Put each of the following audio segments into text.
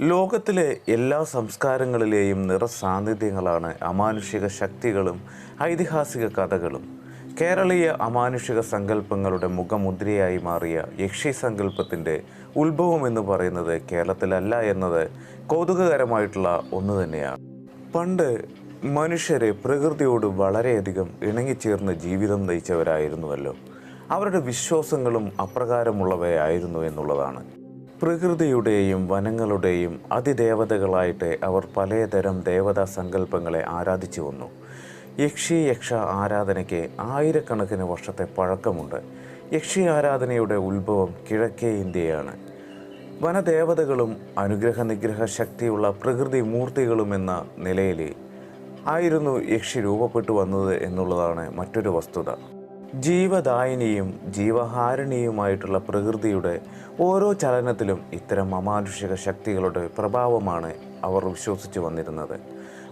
ലോകത്തിലെ എല്ലാ സംസ്കാരങ്ങളിലെയും നിറസാന്നിധ്യങ്ങളാണ് അമാനുഷിക ശക്തികളും ഐതിഹാസിക കഥകളും. കേരളീയ അമാനുഷിക സങ്കല്പങ്ങളുടെ മുഖമുദ്രയായി മാറിയ യക്ഷി സങ്കല്പത്തിന്റെ ഉത്ഭവം എന്ന് പറയുന്നത് കേരളത്തിലല്ല എന്നത് കൗതുകകരമായിട്ടുള്ള ഒന്ന് തന്നെയാണ്. പണ്ട് മനുഷ്യരെ പ്രകൃതിയോട് വളരെയധികം ഇണങ്ങിച്ചേർന്ന് ജീവിതം നയിച്ചവരായിരുന്നുവല്ലോ. അവരുടെ വിശ്വാസങ്ങളും അപ്രകാരമുള്ളവയായിരുന്നു എന്നുള്ളതാണ്. പ്രകൃതിയുടെയും വനങ്ങളുടെയും അതിദേവതകളായിട്ട് അവർ പലതരം ദേവതാ സങ്കല്പങ്ങളെ ആരാധിച്ചു വന്നു. യക്ഷി യക്ഷ ആരാധനയ്ക്ക് ആയിരക്കണക്കിന് വർഷത്തെ പഴക്കമുണ്ട്. യക്ഷി ആരാധനയുടെ ഉത്ഭവം കിഴക്കേ ഇന്ത്യയാണ്. വനദേവതകളും അനുഗ്രഹ നിഗ്രഹ ശക്തിയുള്ള പ്രകൃതി മൂർത്തികളുമെന്ന നിലയിൽ ആയിരുന്നു യക്ഷി രൂപപ്പെട്ടു വന്നത് എന്നുള്ളതാണ് മറ്റൊരു വസ്തുത. ജീവദായിനിയും ജീവഹാരിണിയുമായിട്ടുള്ള പ്രകൃതിയുടെ ഓരോ ചലനത്തിലും ഇത്തരം അമാനുഷിക ശക്തികളുടെ പ്രഭാവമാണ് അവർ വിശ്വസിച്ചു വന്നിരുന്നത്.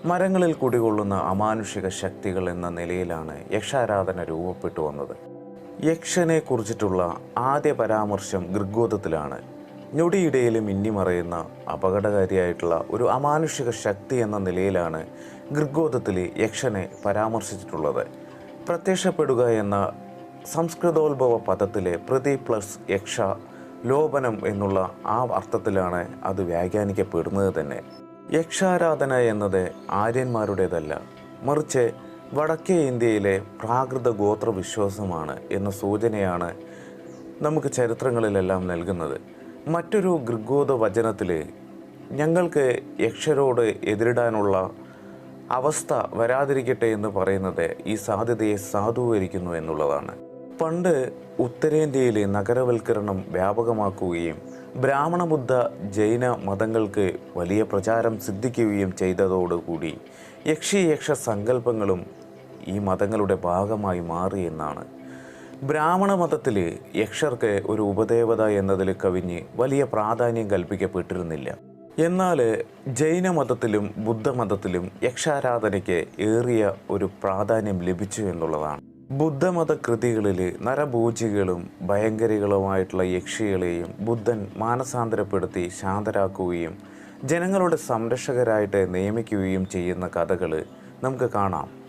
മരങ്ങളിൽ കുടികൊള്ളുന്ന അമാനുഷിക ശക്തികൾ എന്ന നിലയിലാണ് യക്ഷാരാധന രൂപപ്പെട്ടു വന്നത്. യക്ഷനെ കുറിച്ചിട്ടുള്ള ആദ്യ പരാമർശം ഗൃഗോതത്തിലാണ് ഞൊടിയിടയിലും മിന്നിമറയുന്ന അപകടകാരിയായിട്ടുള്ള ഒരു അമാനുഷിക ശക്തി എന്ന നിലയിലാണ് ഗൃഗോതത്തിൽ യക്ഷനെ പരാമർശിച്ചിട്ടുള്ളത്. പ്രത്യക്ഷപ്പെടുക എന്ന സംസ്കൃതോത്ഭവ പദത്തിലെ പ്രതി പ്ലസ് യക്ഷ ലോപനം എന്നുള്ള ആ അർത്ഥത്തിലാണ് അത് വ്യാഖ്യാനിക്കപ്പെടുന്നത് തന്നെ. യക്ഷാരാധന എന്നത് ആര്യന്മാരുടേതല്ല മറിച്ച് വടക്കേ ഇന്ത്യയിലെ പ്രാകൃത ഗോത്രവിശ്വാസമാണ് എന്ന സൂചനയാണ് നമുക്ക് ചരിത്രങ്ങളിലെല്ലാം നൽകുന്നത്. മറ്റൊരു ഗൃഗോദ വചനത്തിൽ ഞങ്ങൾക്ക് യക്ഷരോട് എതിരിടാനുള്ള അവസ്ഥ വരാതിരിക്കട്ടെ എന്ന് പറയുന്നത് ഈ സാധ്യതയെ സാധൂകരിക്കുന്നു എന്നുള്ളതാണ്. പണ്ട് ഉത്തരേന്ത്യയിലെ നഗരവൽക്കരണം വ്യാപകമാക്കുകയും ബ്രാഹ്മണ ബുദ്ധ ജൈന മതങ്ങൾക്ക് വലിയ പ്രചാരം സിദ്ധിക്കുകയും ചെയ്തതോടുകൂടി യക്ഷി യക്ഷ സങ്കല്പങ്ങളും ഈ മതങ്ങളുടെ ഭാഗമായി മാറി എന്നാണ് ബ്രാഹ്മണ മതത്തിൽ യക്ഷർക്ക് ഒരു ഉപദേവത എന്നതിൽ കവിഞ്ഞ് വലിയ പ്രാധാന്യം കൽപ്പിക്കപ്പെട്ടിരുന്നില്ല. എന്നാൽ ജൈനമതത്തിലും ബുദ്ധമതത്തിലും യക്ഷാരാധനയ്ക്ക് ഏറിയ ഒരു പ്രാധാന്യം ലഭിച്ചു എന്നുള്ളതാണ്. ബുദ്ധമത കൃതികളിൽ നരഭൂജികളും ഭയങ്കരികളുമായിട്ടുള്ള യക്ഷികളെയും ബുദ്ധൻ മാനസാന്തരപ്പെടുത്തി ശാന്തരാക്കുകയും ജനങ്ങളുടെ സംരക്ഷകരായിട്ട് നിയമിക്കുകയും ചെയ്യുന്ന കഥകൾ നമുക്ക് കാണാം.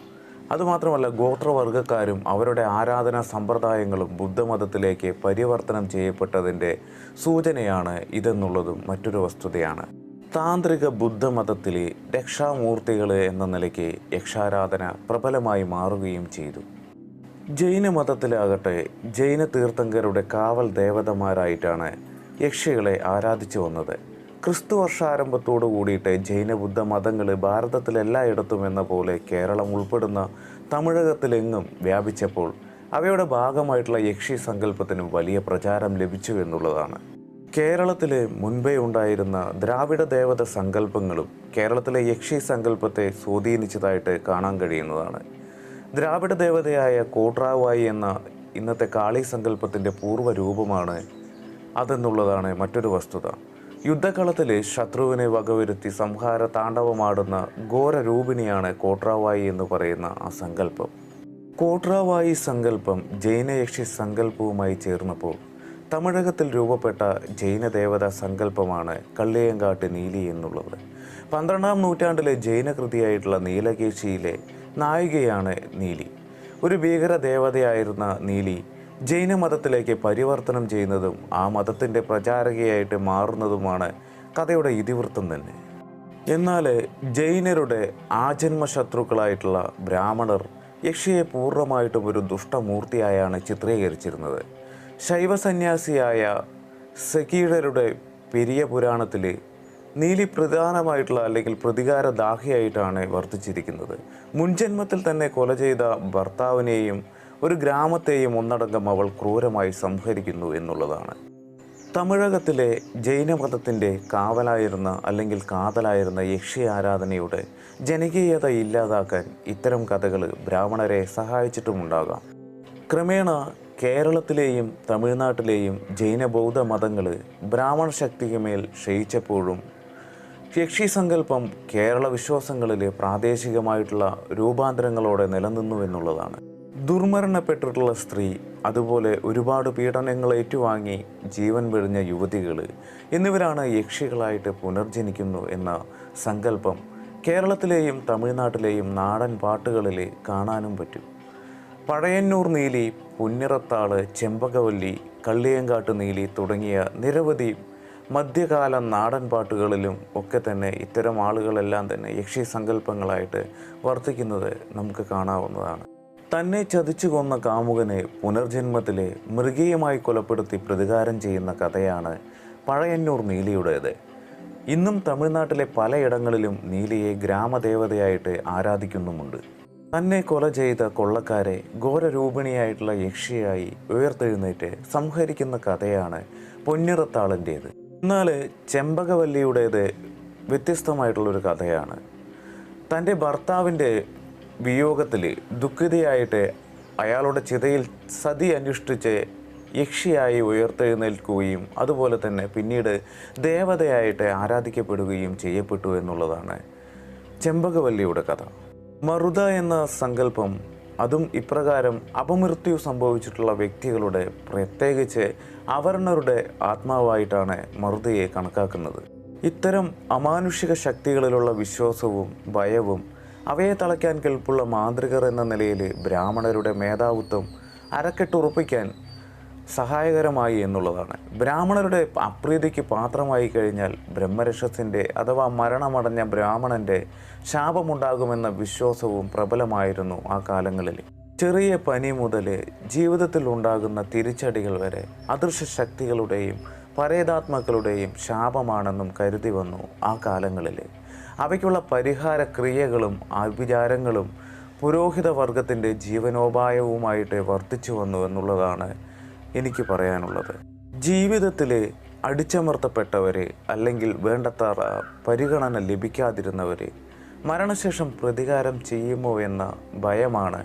അതുമാത്രമല്ല ഗോത്രവർഗക്കാരും അവരുടെ ആരാധനാ സമ്പ്രദായങ്ങളും ബുദ്ധമതത്തിലേക്ക് പരിവർത്തനം ചെയ്യപ്പെട്ടതിന്റെ സൂചനയാണ് ഇതെന്നുള്ളതും മറ്റൊരു വസ്തുതയാണ്. താന്ത്രിക ബുദ്ധമതത്തിലെ രക്ഷാമൂർത്തികൾ എന്ന നിലയ്ക്ക് യക്ഷാരാധന പ്രബലമായി മാറുകയും ചെയ്തു. ജൈനമതത്തിലാകട്ടെ ജൈന തീർത്ഥങ്കരുടെ കാവൽ ദേവതമാരായിട്ടാണ് യക്ഷികളെ ആരാധിച്ചു വന്നത്. ക്രിസ്തു വർഷാരംഭത്തോടു കൂടിയിട്ട് ജൈന ബുദ്ധ മതങ്ങൾ ഭാരതത്തിലെല്ലായിടത്തും എന്ന പോലെ കേരളം ഉൾപ്പെടുന്ന തമിഴകത്തിലെങ്ങും വ്യാപിച്ചപ്പോൾ അവയുടെ ഭാഗമായിട്ടുള്ള യക്ഷി സങ്കല്പത്തിന് വലിയ പ്രചാരം ലഭിച്ചു എന്നുള്ളതാണ്. കേരളത്തിൽ മുൻപേ ഉണ്ടായിരുന്ന ദ്രാവിഡ ദേവത സങ്കല്പങ്ങളും കേരളത്തിലെ യക്ഷി സങ്കല്പത്തെ സ്വാധീനിച്ചതായിട്ട് കാണാൻ കഴിയുന്നതാണ്. ദ്രാവിഡ ദേവതയായ കോട്രാവായി എന്ന ഇന്നത്തെ കാളി സങ്കല്പത്തിന്റെ പൂർവ രൂപമാണ് അതെന്നുള്ളതാണ് മറ്റൊരു വസ്തുത. യുദ്ധകളത്തിൽ ശത്രുവിനെ വകവരുത്തി സംഹാര താണ്ഡവമാടുന്ന ഘോരരൂപിണിയാണ് കോട്രാവായി എന്ന് പറയുന്ന ആ സങ്കല്പം. കോട്രാവായി സങ്കല്പം ജൈനയക്ഷി സങ്കല്പവുമായി ചേർന്നപ്പോൾ തമിഴകത്തിൽ രൂപപ്പെട്ട ജൈനദേവതാ സങ്കല്പമാണ് കള്ളിയങ്കാട്ട് നീലി എന്നുള്ളത്. പന്ത്രണ്ടാം നൂറ്റാണ്ടിലെ ജൈനകൃതിയായിട്ടുള്ള നീലകേശിയിലെ നായികയാണ് നീലി. ഒരു ഭീകര ദേവതയായിരുന്ന നീലി ജൈനമതത്തിലേക്ക് പരിവർത്തനം ചെയ്യുന്നതും ആ മതത്തിന്റെ പ്രചാരകയായിട്ട് മാറുന്നതുമാണ് കഥയുടെ ഇതിവൃത്തം തന്നെ. എന്നാൽ ജൈനരുടെ ആജന്മ ശത്രുക്കളായിട്ടുള്ള ബ്രാഹ്മണർ യക്ഷിയെ പൂർണമായിട്ടും ഒരു ദുഷ്ടമൂർത്തിയായാണ് ചിത്രീകരിച്ചിരുന്നത്. ശൈവസന്യാസിയായ സഖീഡരുടെ പെരിയ പുരാണത്തിൽ നീലി പ്രധാനമായിട്ടുള്ള അല്ലെങ്കിൽ പ്രതികാരദാഹിയായിട്ടാണ് വർദ്ധിച്ചിരിക്കുന്നത് മുൻജന്മത്തിൽ തന്നെ കൊല ചെയ്ത ഭർത്താവിനെയും ഒരു ഗ്രാമത്തെയും ഒന്നടങ്കം അവൾ ക്രൂരമായി സംഹരിക്കുന്നു എന്നുള്ളതാണ്. തമിഴകത്തിലെ ജൈനമതത്തിന്റെ കാവലായിരുന്ന അല്ലെങ്കിൽ കാതലായിരുന്ന യക്ഷി ആരാധനയുടെ ജനകീയത ഇല്ലാതാക്കാൻ ഇത്തരം കഥകൾ ബ്രാഹ്മണരെ സഹായിച്ചിട്ടുമുണ്ടാകാം. ക്രമേണ കേരളത്തിലെയും തമിഴ്നാട്ടിലെയും ജൈന ബൗദ്ധ മതങ്ങൾ ബ്രാഹ്മണ ശക്തിക്ക് മേൽ ക്ഷയിച്ചപ്പോഴും യക്ഷി സങ്കല്പം കേരള വിശ്വാസങ്ങളിൽ പ്രാദേശികമായിട്ടുള്ള രൂപാന്തരങ്ങളോടെ നിലനിന്നു എന്നുള്ളതാണ്. ദുർമരണപ്പെട്ടിട്ടുള്ള സ്ത്രീ അതുപോലെ ഒരുപാട് പീഡനങ്ങൾ ഏറ്റുവാങ്ങി ജീവൻ വെടിഞ്ഞ യുവതികൾ എന്നിവരാണ് യക്ഷികളായിട്ട് പുനർജനിക്കുന്നു എന്ന സങ്കല്പം കേരളത്തിലെയും തമിഴ്നാട്ടിലെയും നാടൻ പാട്ടുകളിൽ കാണാനും പറ്റും. പഴയന്നൂർ നീലി പുന്നിറത്താൾ ചെമ്പകവല്ലി കള്ളിയങ്കാട്ട് നീലി തുടങ്ങിയ നിരവധി മധ്യകാല നാടൻ പാട്ടുകളിലും ഒക്കെ തന്നെ ഇത്തരം ആളുകളെല്ലാം തന്നെ യക്ഷി സങ്കല്പങ്ങളായിട്ട് വർത്തിക്കുന്നത് നമുക്ക് കാണാവുന്നതാണ്. തന്നെ ചതിച്ചു കൊന്ന കാമുകനെ പുനർജന്മത്തിലെ മൃഗീയമായി കൊലപ്പെടുത്തി പ്രതികാരം ചെയ്യുന്ന കഥയാണ് പഴയന്നൂർ നീലിയുടേത്. ഇന്നും തമിഴ്നാട്ടിലെ പലയിടങ്ങളിലും നീലിയെ ഗ്രാമദേവതയായിട്ട് ആരാധിക്കുന്നുമുണ്ട്. തന്നെ കൊല ചെയ്ത കൊള്ളക്കാരെ ഘോരരൂപിണിയായിട്ടുള്ള യക്ഷിയായി ഉയർത്തെഴുന്നേറ്റ് സംഹരിക്കുന്ന കഥയാണ് പൊന്നിറത്താളന്റേത്. എന്നാൽ ചെമ്പകവല്ലിയുടേത് വ്യത്യസ്തമായിട്ടുള്ളൊരു കഥയാണ്. തന്റെ ഭർത്താവിന്റെ വിയോഗത്തിൽ ദുഃഖിതയായിട്ട് അയാളുടെ ചിതയിൽ സതി അനുഷ്ഠിച്ച് യക്ഷിയായി ഉയർത്തെഴുന്നേൽക്കുകയും അതുപോലെ തന്നെ പിന്നീട് ദേവതയായിട്ട് ആരാധിക്കപ്പെടുകയും ചെയ്യപ്പെട്ടു എന്നുള്ളതാണ് ചെമ്പകവല്ലിയുടെ കഥ. മറുത എന്ന സങ്കല്പം അതും ഇപ്രകാരം അപമൃത്യു സംഭവിച്ചിട്ടുള്ള വ്യക്തികളുടെ പ്രത്യേകിച്ച് അവർണരുടെ ആത്മാവായിട്ടാണ് മറുതയെ കണക്കാക്കുന്നത്. ഇത്തരം അമാനുഷിക ശക്തികളിലുള്ള വിശ്വാസവും ഭയവും അവയെ തളയ്ക്കാൻ കെൽപ്പുള്ള മാതൃകർ എന്ന നിലയിൽ ബ്രാഹ്മണരുടെ മേധാവിത്വം അരക്കെട്ടുറപ്പിക്കാൻ സഹായകരമായി എന്നുള്ളതാണ്. ബ്രാഹ്മണരുടെ അപ്രീതിക്ക് പാത്രമായി കഴിഞ്ഞാൽ ബ്രഹ്മരക്ഷസിന്റെ അഥവാ മരണമടഞ്ഞ ബ്രാഹ്മണന്റെ ശാപമുണ്ടാകുമെന്ന വിശ്വാസവും പ്രബലമായിരുന്നു ആ കാലങ്ങളിൽ. ചെറിയ പനി മുതൽ ജീവിതത്തിൽ ഉണ്ടാകുന്ന തിരിച്ചടികൾ വരെ അദൃശ്യ ശക്തികളുടെയും പരേതാത്മാക്കളുടെയും ശാപമാണെന്നും കരുതി വന്നു ആ കാലങ്ങളിൽ. അവയ്ക്കുള്ള പരിഹാര ക്രിയകളും ആവിചാരങ്ങളും പുരോഹിത വർഗത്തിന്റെ ജീവനോപായവുമായിട്ട് വർദ്ധിച്ചു വന്നു എന്നുള്ളതാണ് എനിക്ക് പറയാനുള്ളത്. ജീവിതത്തിലെ അടിച്ചമർത്തപ്പെട്ടവരെ അല്ലെങ്കിൽ വേണ്ടത്ര പരിഗണന ലഭിക്കാതിരുന്നവരെ മരണശേഷം പ്രതികാരം ചെയ്യുമോ എന്ന ഭയമാണ്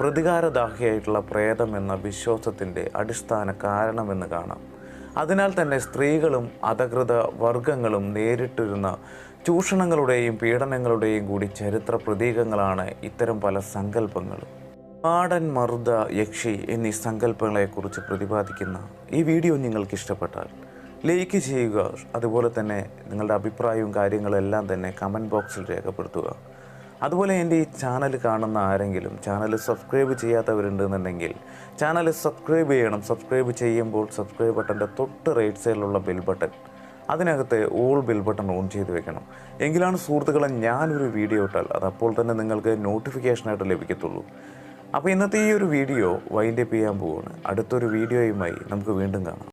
പ്രതികാരദാഹിയായിട്ടുള്ള പ്രേതം എന്ന വിശ്വാസത്തിന്റെ അടിസ്ഥാന കാരണമെന്ന് കാണാം. അതിനാൽ തന്നെ സ്ത്രീകളും അധകൃത വർഗങ്ങളും നേരിട്ടിരുന്ന ചൂഷണങ്ങളുടെയും പീഡനങ്ങളുടെയും കൂടി ചരിത്ര പ്രതീകങ്ങളാണ് ഇത്തരം പല സങ്കല്പങ്ങളും. പാടൻ മർദ്ദ യക്ഷി എന്നീ സങ്കല്പങ്ങളെക്കുറിച്ച് പ്രതിപാദിക്കുന്ന ഈ വീഡിയോ നിങ്ങൾക്ക് ഇഷ്ടപ്പെട്ടാൽ ലൈക്ക് ചെയ്യുക. അതുപോലെ തന്നെ നിങ്ങളുടെ അഭിപ്രായവും കാര്യങ്ങളെല്ലാം തന്നെ കമന്റ് ബോക്സിൽ രേഖപ്പെടുത്തുക. അതുപോലെ എന്റെ ഈ ചാനൽ കാണുന്ന ആരെങ്കിലും ചാനൽ സബ്സ്ക്രൈബ് ചെയ്യാത്തവരുണ്ടെന്നുണ്ടെങ്കിൽ ചാനൽ സബ്സ്ക്രൈബ് ചെയ്യണം. സബ്സ്ക്രൈബ് ചെയ്യുമ്പോൾ സബ്സ്ക്രൈബ് ബട്ടന്റെ തൊട്ട് റൈറ്റ് സൈഡിലുള്ള ബെൽ ബട്ടൺ അതിനകത്ത് ഓൾ ബെൽ ബട്ടൺ ഓൺ ചെയ്ത് വെക്കണം. എങ്കിലാണ് സുഹൃത്തുക്കളെ ഞാനൊരു വീഡിയോ ഇട്ടാൽ അത് അപ്പോൾ തന്നെ നിങ്ങൾക്ക് നോട്ടിഫിക്കേഷനായിട്ട് ലഭിക്കത്തുള്ളൂ. അപ്പോൾ ഇന്നത്തെ ഈ ഒരു വീഡിയോ വൈൻഡപ്പ് ചെയ്യാൻ പോവുകയാണ് അടുത്തൊരു വീഡിയോയുമായി നമുക്ക് വീണ്ടും കാണാം.